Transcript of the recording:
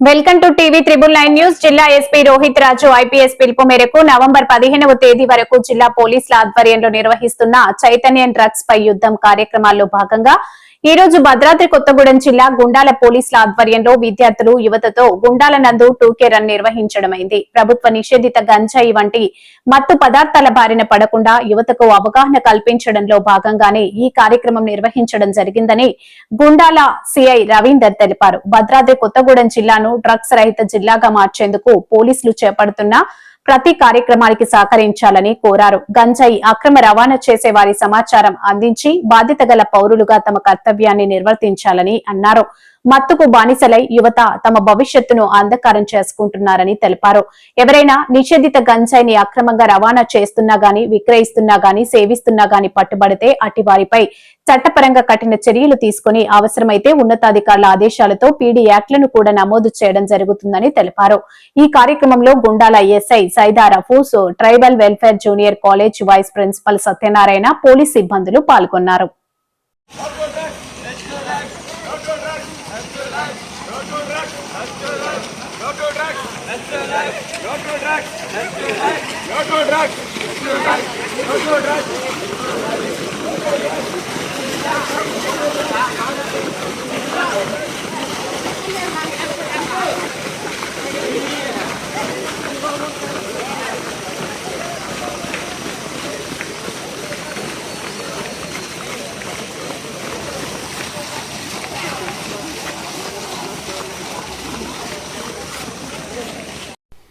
Welcome to TV triple nine news. జిల్లా SP Rohit Raju IPS పిలుపు మేరకు నవంబర్ పదిహేనవ తేదీ వరకు జిల్లా పోలీసుల ఆధ్వర్యంలో నిర్వహిస్తున్న చైతన్యం డ్రగ్స్ పై యుద్ధం కార్యక్రమాల్లో భాగంగా ఈ రోజు భద్రాద్రి కొత్తగూడెం జిల్లా గుండాల పోలీసుల ఆధ్వర్యంలో విద్యార్థులు యువతతో గుండాల నందు టూకే రన్ నిర్వహించడమైంది. ప్రభుత్వ నిషేధిత గంజాయి వంటి మత్తు పదార్థాల బారిన పడకుండా యువతకు అవగాహన కల్పించడంలో భాగంగానే ఈ కార్యక్రమం నిర్వహించడం జరిగిందని గుండాల సిఐ రవీందర్ తెలిపారు. భద్రాద్రి కొత్తగూడెం జిల్లాను డ్రగ్స్ రహిత జిల్లాగా మార్చేందుకు పోలీసులు చేపడుతున్న ప్రతి కార్యక్రమానికి సహకరించాలని కోరారు. గంజాయి అక్రమ రవాణా చేసే వారి సమాచారం అందించి బాధ్యత గల పౌరులుగా తమ కర్తవ్యాన్ని నిర్వర్తించాలని అన్నారు. మత్తుకు బానిసలై యువత తమ భవిష్యత్తును అంధకారం చేసుకుంటున్నారని తెలిపారు. ఎవరైనా నిషేధిత గంజాయిని అక్రమంగా రవాణా చేస్తున్నా గాని విక్రయిస్తున్నా గాని సేవిస్తున్నా గాని పట్టుబడితే అట్టి వారిపై చట్టపరంగా కఠిన చర్యలు తీసుకుని అవసరమైతే ఉన్నతాధికారుల ఆదేశాలతో పీడీ యాక్ట్లను కూడా నమోదు చేయడం జరుగుతుందని తెలిపారు. ఈ కార్యక్రమంలో Gundala SI Saida రఫూస్ tribal welfare junior college vice principal Satyanarayana police సిబ్బందులు పాల్గొన్నారు. No to drugs. No to drugs.